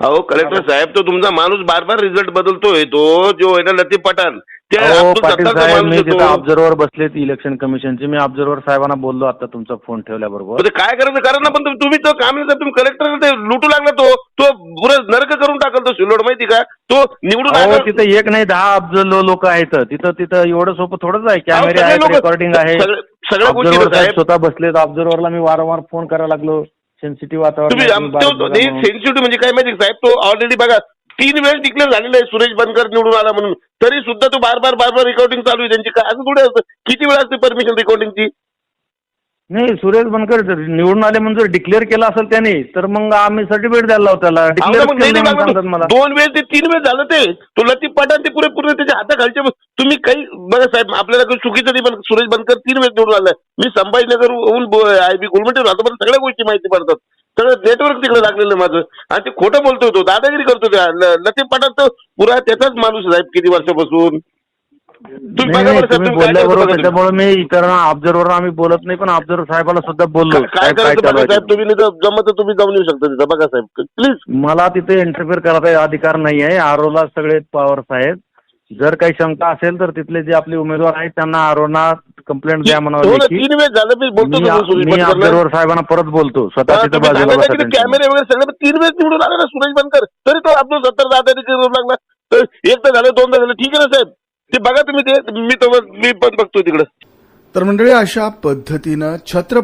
अहो कलेक्टर साहेब तो तुमचा माणूस बार बार रिझल्ट बदलतोय. तो जो आहे ना लतीफ पठाण ते अहो अब्दुल पाटील सत्तारचा साहेब माणूस मी आहे तिथं तो. ऑब्झर्वर बसलेत इलेक्शन कमिशनचे मी ऑब्झर्वर साहेबांना बोललो आता तुमचा फोन ठेवल्याबरोबर. ते काय करायचं? करा ना पण तुम्ही- तुम्ही तर काम नाही तुम्ही कलेक्टर ते लुटू लागला तो. तो पुरं नरक करून टाकल तो सिल्लोड माहिती का? तो निवडून अहो आला- तिथं एक नाही दहा अब्ज लोक आहेत. तिथं तिथं एवढं सोपं थोडंच आहे. अहो, कॅमेरे सगळे आहेत लोकं- रेकॉर्डिंग आहे. सगळे- सगळ्या गोष्टी ऑब्झर्वर आहेत, साहेब साहेब. स्वतः बसलेत. ऑब्झर्वरला मी वारंवार फोन करायला लागलो. सेन्सिटिव्ह वातावरण. सेन्सिटिव्ह म्हणजे काय माहिती साहेब? तो ऑलरेडी बघा तीन वेळ डिक्लेअर झालेला आहे सुरेश बनकर निवडून आला म्हणून. तरी सुद्धा तो बार बार बार बार रेकॉर्डिंग चालू आहे त्यांची. काय असं थोडी असतं. किती वेळ असते परमिशन रेकॉर्डिंगची नाही सुरेश बनकर निवडून आले म्हणून जर डिक्लेअर केलं असेल त्याने तर मग आम्ही सर्टिफिकेट द्यायला त्याला. डिक्लेअर दोन वेळ ते तीन वेळ झालं ते. तो लतीफ पठाण ते पुरे पूर्ण त्याच्या हाताखालचे तुम्ही काही बघा साहेब आपल्याला काही चुकीचं नाही पण सुरेश बनकर तीन वेळ निवडून आलाय मी संभाजीनगरहून आय बी गुलमटी राहतो पण सगळ्या गोष्टी माहिती पडतात. सगळं नेटवर्क तिकडे लागलेलं माझं. आणि ते खोटं बोलतोय तो. दादागिरी करतो त्या. लतीफ पठाण तर पुरा त्याचाच माणूस साहेब किती वर्षापासून? तुम्ही नाही, बघा नाही, बरं साहेब तुम्ही तुम्ही काय करता बोलल्याबरोबर बघा तुम्ही. त्याच्यामुळे मी इतर ऑब्झर्वर आम्ही बोलत नाही पण ऑब्झर्वर साहेबाला सुद्धा बोललो. काय- साहेब, करायचं चालू बघा आहे साहेब? तुम्ही नाही तर जमत तर तुम्ही जाऊन येऊ शकता तिथं. बघा साहेब प्लीज मला तिथे इंटरफेअर करायचा अधिकार नाही आहे. आरोला सगळे पॉवर्स आहेत. जर काही शंका असेल तर तिथले जे आपले उमेदवार आहेत त्यांना आरोना कंप्लेंट द्या हो म्हणावं ना, लेखी. तीन वेळ झालं मी बोलतो मी तुम्ही सुरेश मी बनकरला. ऑब्झर्वर साहेबांना परत बोलतो. स्वतः तिथे तुम्ही बाजूला सांगा बसा की ते त्यांच्या. कॅमेरे वगैरे सगळं तीन वेळेस निवडून आला ना सुरेश बनकर. तरी तो अब्दुल सत्तर दादा करू लागला. तर एक तर झालं दोनदा झालं. ठीक आहे ना साहेब? ते बघा तुम्ही ते मी तो मी पण बघतो तिकडं. तर मंडळी अशा पद्धतीनं छत्रपती